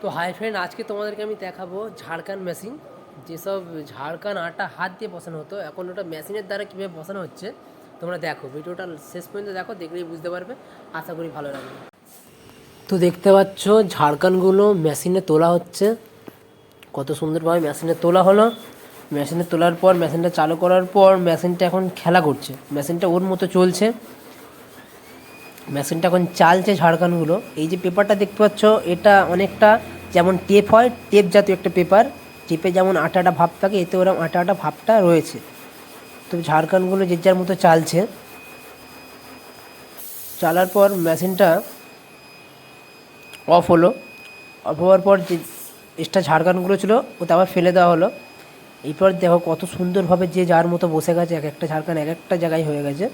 তো hi friend আজকে তোমাদেরকে আমি দেখাবো ঝাড়খান মেশিন যেসব ঝাড়খান আটা হাত দিয়ে বসানো হতো, এখন ওটা মেশিনের দ্বারা কীভাবে বসানো হচ্ছে, তোমরা দেখো। ভিডিওটা শেষ পর্যন্ত দেখো, দেখলেই বুঝতে পারবে। আশা করি ভালো লাগবে। তো দেখতে পাচ্ছ ঝাড়খানগুলো মেশিনে তোলা হচ্ছে। কত সুন্দরভাবে মেশিনে তোলা হলো। মেশিনে তোলার পর মেশিনটা চালু করার পর মেশিনটা এখন খেলা করছে। মেশিনটা ওর মতো চলছে। মেশিনটা এখন চালছে ঝাড়খানগুলো এই যে পেপারটা দেখতে পাচ্ছ, এটা অনেকটা যেমন টেপ হয়, টেপ জাতীয় একটা পেপার। টেপে যেমন আটা আটা ভাব থাকে, এতে ওরকম আটা আটা ভাবটা রয়েছে। তো ঝাড়খানগুলো যে যার মতো চালছে। চালার পর মেশিনটা অফ হলো। অফ হওয়ার পর যে এক্সট্রা ঝাড়খানগুলো ছিল ওটা আবার ফেলে দেওয়া হলো। এরপর দেখো কত সুন্দরভাবে যে যার মতো বসে গেছে, এক একটা ঝাড়খান এক একটা জায়গায় হয়ে গেছে।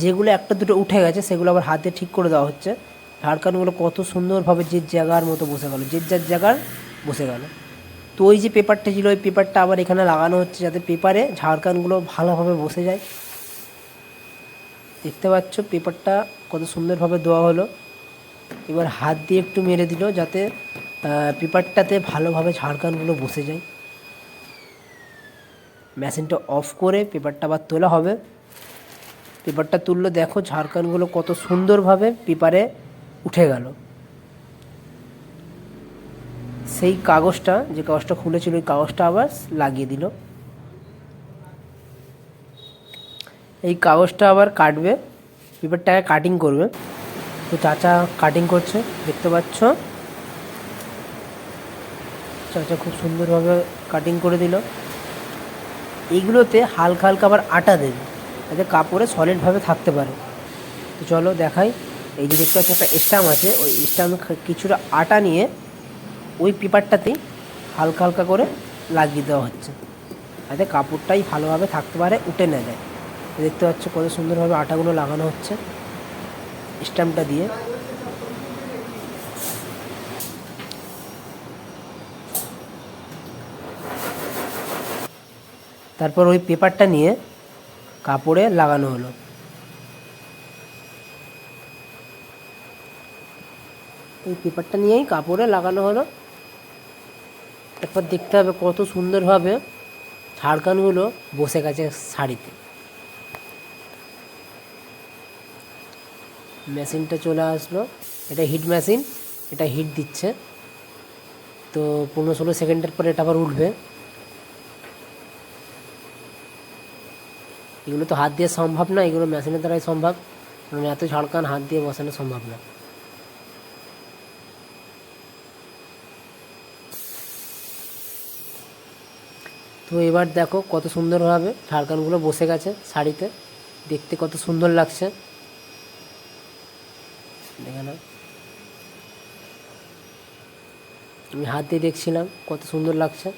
যেগুলো একটা দুটো উঠে গেছে, সেগুলো আবার হাতে ঠিক করে দেওয়া হচ্ছে। ঝাড়খানগুলো কত সুন্দরভাবে যে জায়গার মতো বসে গেল, যে যার জায়গার বসে গেল। তো ওই যে পেপারটা ছিল, ওই পেপারটা আবার এখানে লাগানো হচ্ছে যাতে পেপারে ঝাড়খানগুলো ভালোভাবে বসে যায়। দেখতে পাচ্ছ পেপারটা কত সুন্দরভাবে দেওয়া হলো। এবার হাত দিয়ে একটু মেরে দিল যাতে পেপারটাতে ভালোভাবে ঝাড়খানগুলো বসে যায়। মেশিনটা অফ করে পেপারটা আবার তোলা হবে। পেপারটা তুললো, দেখো ঝাড়খানগুলো কত সুন্দরভাবে পেপারে উঠে গেল। সেই কাগজটা, যে কাগজটা খুলেছিল, ওই কাগজটা আবার লাগিয়ে দিল। এই কাগজটা আবার কাটবে, পেপারটাকে কাটিং করবে। তো চাচা কাটিং করছে, দেখতে পাচ্ছ? চাচা খুব সুন্দরভাবে কাটিং করে দিল। এইগুলোতে হালকা হালকা আবার আটা দেবে। যাতে কাপড়ে সলিডভাবে থাকতে পারে। তো চলো দেখাই। এই যে দেখতে পাচ্ছি একটা স্টাম্প আছে। ওই স্টাম্পে কিছুটা আটা নিয়ে ওই পেপারটাতেই হালকা হালকা করে লাগিয়ে দেওয়া হচ্ছে। যাতে কাপড়টাই ভালোভাবে থাকতে পারে, উঠে না যায়। দেখতে পাচ্ছ কত সুন্দরভাবে আটাগুলো লাগানো হচ্ছে স্ট্যাম্পটা দিয়ে। তারপর ওই পেপারটা নিয়ে কাপড়ে লাগানো হলো। এই পেপারটা নিয়েই কাপড়ে লাগানো হলো। তারপর দেখতে হবে কত সুন্দরভাবে ঝাড়খানগুলো বসে গেছে শাড়িতে। মেশিনটা চলে আসলো। এটা হিট মেশিন, এটা হিট দিচ্ছে। তো পনেরো ষোলো সেকেন্ডের পরে এটা আবার উঠবে। এগুলো তো হাত দিয়ে সম্ভব না, এগুলো মেশিনের দ্বারাই সম্ভব। কারণ এত ঝাড়খান হাত দিয়ে বসানো সম্ভব না। তো এবার দেখো কত সুন্দরভাবে ঝাড়কানগুলো বসে গেছে শাড়িতে। দেখতে কত সুন্দর লাগছে। দেখে নাও। আমি হাত দিয়ে দেখছিলাম কত সুন্দর লাগছে।